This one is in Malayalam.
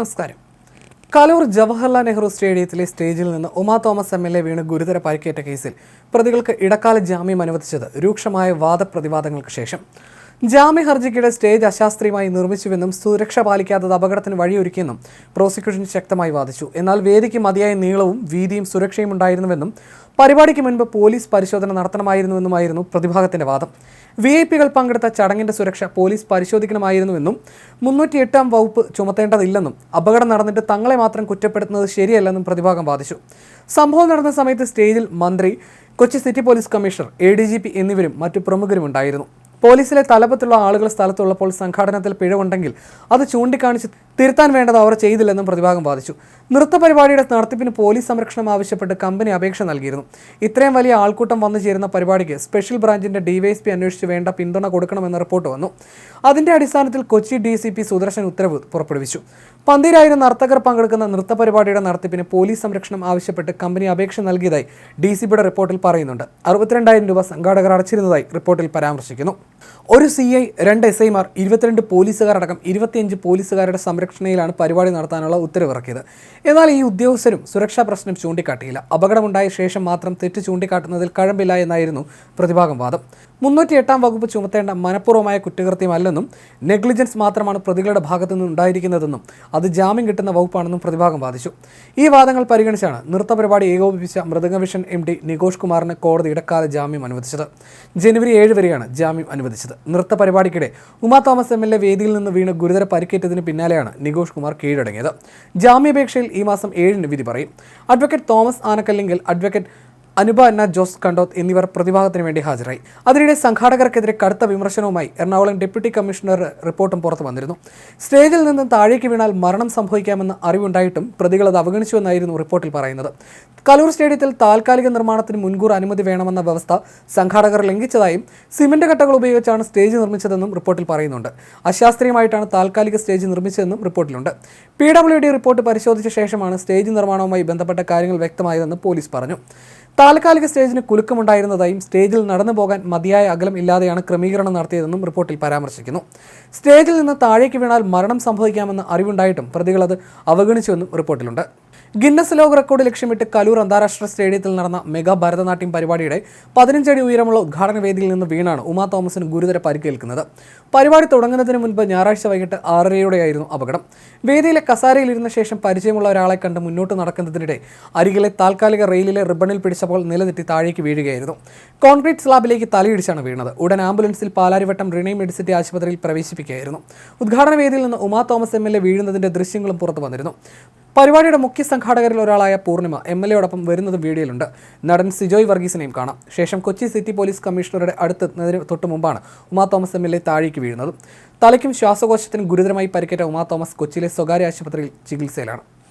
നമസ്കാരം. കലൂർ ജവഹർലാൽ നെഹ്റു സ്റ്റേഡിയത്തിലെ സ്റ്റേജിൽ നിന്ന് Uma Thomas M L A വീണ് ഗുരുതര പരിക്കേറ്റ കേസിൽ പ്രതികൾക്ക് ഇടക്കാല ജാമ്യം അനുവദിച്ചത് രൂക്ഷമായ വാദപ്രതിവാദങ്ങൾക്ക് ശേഷം. ജാമ്യ ഹർജിക്കിടെ സ്റ്റേജ് അശാസ്ത്രീയമായി നിർമ്മിച്ചുവെന്നും സുരക്ഷ പാലിക്കാത്തത് അപകടത്തിന് വഴിയൊരുക്കിയെന്നും പ്രോസിക്യൂഷൻ ശക്തമായി വാദിച്ചു. എന്നാൽ വേദിക്ക് മതിയായ നീളവും വീതിയും സുരക്ഷയും ഉണ്ടായിരുന്നുവെന്നും പരിപാടിക്ക് മുൻപ് പോലീസ് പരിശോധന നടത്തണമായിരുന്നുവെന്നുമായിരുന്നു പ്രതിഭാഗത്തിന്റെ വാദം. വി ഐ പികൾ പങ്കെടുത്ത ചടങ്ങിന്റെ സുരക്ഷ പോലീസ് പരിശോധിക്കണമായിരുന്നുവെന്നും മുന്നൂറ്റി എട്ടാം വകുപ്പ് ചുമത്തേണ്ടതില്ലെന്നും അപകടം നടന്നിട്ട് തങ്ങളെ മാത്രം കുറ്റപ്പെടുത്തുന്നത് ശരിയല്ലെന്നും പ്രതിഭാഗം വാദിച്ചു. സംഭവം നടന്ന സമയത്ത് സ്റ്റേജിൽ മന്ത്രി Kochi city police commissioner A D G P എന്നിവരും മറ്റു പ്രമുഖരും ഉണ്ടായിരുന്നു പോലീസിലെ തലപ്പത്തുള്ള ആളുകൾ സ്ഥലത്തുള്ളപ്പോൾ സംഘാടനത്തിൽ പിഴവുണ്ടെങ്കിൽ അത് ചൂണ്ടിക്കാണിച്ച് തിരുത്താൻ വേണ്ടത് അവർ ചെയ്തില്ലെന്നും പ്രതിഭാഗം വാദിച്ചു. നൃത്ത പരിപാടിയുടെ നടത്തിപ്പിന് പോലീസ് സംരക്ഷണം ആവശ്യപ്പെട്ട് കമ്പനി അപേക്ഷ നൽകിയിരുന്നു. ഇത്രയും വലിയ ആൾക്കൂട്ടം വന്നു ചേരുന്ന പരിപാടിക്ക് സ്പെഷ്യൽ ബ്രാഞ്ചിന്റെ ഡിവൈഎസ്പി അന്വേഷിച്ച് വേണ്ട പിന്തുണ കൊടുക്കണമെന്ന റിപ്പോർട്ട് വന്നു. അതിന്റെ അടിസ്ഥാനത്തിൽ കൊച്ചി ഡി സുദർശൻ ഉത്തരവ് പുറപ്പെടുവിച്ചു. പന്തിരായിരം നർത്തകർ പങ്കെടുക്കുന്ന നൃത്ത പരിപാടിയുടെ നടത്തിപ്പിന് പോലീസ് സംരക്ഷണം ആവശ്യപ്പെട്ട് കമ്പനി അപേക്ഷ നൽകിയതായി ഡി റിപ്പോർട്ടിൽ പറയുന്നുണ്ട്. അറുപത്തിരണ്ടായിരം രൂപ സംഘാടകർ അടച്ചിരുന്നതായി റിപ്പോർട്ടിൽ പരാമർശിക്കുന്നു. ഒരു സി ഐ രണ്ട് എസ് ഐമാർ ഇരുപത്തിരണ്ട് പോലീസുകാർ അടക്കം ഇരുപത്തിയഞ്ച് പോലീസുകാരുടെ സംരക്ഷണയിലാണ് പരിപാടി നടത്താനുള്ള ഉത്തരവിറക്കിയത്. എന്നാൽ ഈ ഉദ്യോഗസ്ഥരും സുരക്ഷാ പ്രശ്നം ചൂണ്ടിക്കാട്ടിയില്ല. അപകടമുണ്ടായ ശേഷം മാത്രം തെറ്റ് ചൂണ്ടിക്കാട്ടുന്നതിൽ കഴമ്പില്ല എന്നായിരുന്നു പ്രതിഭാഗം വാദം. മുന്നൂറ്റി എട്ടാം വകുപ്പ് ചുമത്തേണ്ട മനഃപൂർവമായ കുറ്റകൃത്യമല്ലെന്നും നെഗ്ലിജൻസ് മാത്രമാണ് പ്രതികളുടെ ഭാഗത്തു നിന്ന് ഉണ്ടായിരിക്കുന്നതെന്നും അത് ജാമ്യം കിട്ടുന്ന വകുപ്പാണെന്നും പ്രതിഭാഗം വാദിച്ചു. ഈ വാദങ്ങൾ പരിഗണിച്ചാണ് നൃത്ത പരിപാടി ഏകോപിപ്പിച്ച മൃദംഗവിഷൻ എം ഡി നികോഷ് കുമാറിന് കോടതി ഇടക്കാല ജാമ്യം അനുവദിച്ചത്. ജനുവരി ഏഴ് വരെയാണ് ജാമ്യം അനുവദിച്ചത് നൃത്ത പരിപാടിക്കിടെ Uma Thomas M L A വേദിയിൽ നിന്ന് വീണ് ഗുരുതര പരിക്കേറ്റതിന് പിന്നാലെയാണ് നികോഷ് കുമാർ കീഴടങ്ങിയത്. ജാമ്യാപേക്ഷയിൽ ഈ മാസം ഏഴിന് വിധി പറയും. അഡ്വക്കേറ്റ് തോമസ് ആനക്കല്ലെങ്കിൽ അഡ്വക്കേറ്റ് അനുപ അന്ന ജോസ് കണ്ടോത്ത് എന്നിവർ പ്രതിഭാഗത്തിന് വേണ്ടി ഹാജരായി. അതിനിടെ സംഘാടകർക്കെതിരെ കടുത്ത വിമർശനവുമായി എറണാകുളം ഡെപ്യൂട്ടി കമ്മീഷണർ റിപ്പോർട്ടും പുറത്തു വന്നിരുന്നു. സ്റ്റേജിൽ നിന്ന് താഴേക്ക് വീണാൽ മരണം സംഭവിക്കാമെന്ന അറിവുണ്ടായിട്ടും പ്രതികൾ അത് അവഗണിച്ചുവെന്നായിരുന്നു റിപ്പോർട്ടിൽ പറയുന്നത്. കലൂർ സ്റ്റേഡിയത്തിൽ താൽക്കാലിക നിർമ്മാണത്തിന് മുൻകൂർ അനുമതി വേണമെന്ന വ്യവസ്ഥ സംഘാടകർ ലംഘിച്ചതായും സിമന്റ് കട്ടകൾ ഉപയോഗിച്ചാണ് സ്റ്റേജ് നിർമ്മിച്ചതെന്നും റിപ്പോർട്ടിൽ പറയുന്നുണ്ട്. അശാസ്ത്രീയമായിട്ടാണ് താൽക്കാലിക സ്റ്റേജ് നിർമ്മിച്ചതെന്നും റിപ്പോർട്ടിലുണ്ട്. പി ഡബ്ല്യു ഡി റിപ്പോർട്ട് പരിശോധിച്ച ശേഷമാണ് സ്റ്റേജ് നിർമ്മാണവുമായി ബന്ധപ്പെട്ട കാര്യങ്ങൾ വ്യക്തമായതെന്ന് പോലീസ് പറഞ്ഞു. താൽക്കാലിക സ്റ്റേജിന് കുലുക്കമുണ്ടായിരുന്നതായും സ്റ്റേജിൽ നടന്നു പോകാൻ മതിയായ അകലം ഇല്ലാതെയാണ് ക്രമീകരണം നടത്തിയതെന്നും റിപ്പോർട്ടിൽ പരാമർശിക്കുന്നു. സ്റ്റേജിൽ നിന്ന് താഴേക്ക് വീണാൽ മരണം സംഭവിക്കാമെന്ന അറിവുണ്ടായിട്ടും പ്രതികൾ അത് അവഗണിച്ചുവെന്നും റിപ്പോർട്ടിലുണ്ട്. ഗിന്നസ് ലോക റെക്കോർഡ് ലക്ഷ്യമിട്ട് കലൂർ അന്താരാഷ്ട്ര സ്റ്റേഡിയത്തിൽ നടന്ന മെഗാ ഭരതനാട്യം പരിപാടിയുടെ പതിനഞ്ചടി ഉയരമുള്ള ഉദ്ഘാടന വേദിയിൽ നിന്ന് വീണാണ് ഉമാ തോമസിന് ഗുരുതര പരിക്കേൽക്കുന്നത്. പരിപാടി തുടങ്ങുന്നതിന് മുൻപ് ഞായറാഴ്ച വൈകിട്ട് ആറരയോടെയായിരുന്നു അപകടം. വേദിയിലെ കസാരയിൽ ഇരുന്ന ശേഷം പരിചയമുള്ള ഒരാളെ കണ്ട് മുന്നോട്ട് നടക്കുന്നതിനിടെ അരികിലെ താൽക്കാലിക റെയിലിലെ റിബണിൽ പിടിച്ചപ്പോൾ നിലതെറ്റി താഴേക്ക് വീഴുകയായിരുന്നു. കോൺക്രീറ്റ് സ്ലാബിലേക്ക് തലയിടിച്ചാണ് വീണത്. ഉടൻ ആംബുലൻസിൽ പാലാരിവട്ടം റിനൈ മെഡിസിറ്റി ആശുപത്രിയിൽ പ്രവേശിപ്പിക്കുകയായിരുന്നു. ഉദ്ഘാടന വേദിയിൽ നിന്ന് Uma Thomas M L A വീഴുന്നതിന്റെ ദൃശ്യങ്ങളും പുറത്തു വന്നിരുന്നു. പരിപാടിയുടെ മുഖ്യ സംഘാടകരിൽ ഒരാളായ പൂർണിമ എം എൽ എയോടൊപ്പം വരുന്നത് വീഡിയോയിലുണ്ട്. നടൻ സിജോയ് വർഗീസിനെയും കാണാം. ശേഷം കൊച്ചി സിറ്റി പോലീസ് കമ്മീഷണറുടെ അടുത്തെത്തുന്നതിന് തൊട്ട് മുമ്പാണ് Uma Thomas M L A താഴേക്ക് വീഴുന്നത്. തലയ്ക്കും ശ്വാസകോശത്തിനും ഗുരുതരമായി പരിക്കേറ്റ ഉമാ തോമസ് കൊച്ചിയിലെ സ്വകാര്യ ആശുപത്രിയിൽ ചികിത്സയിലാണ്.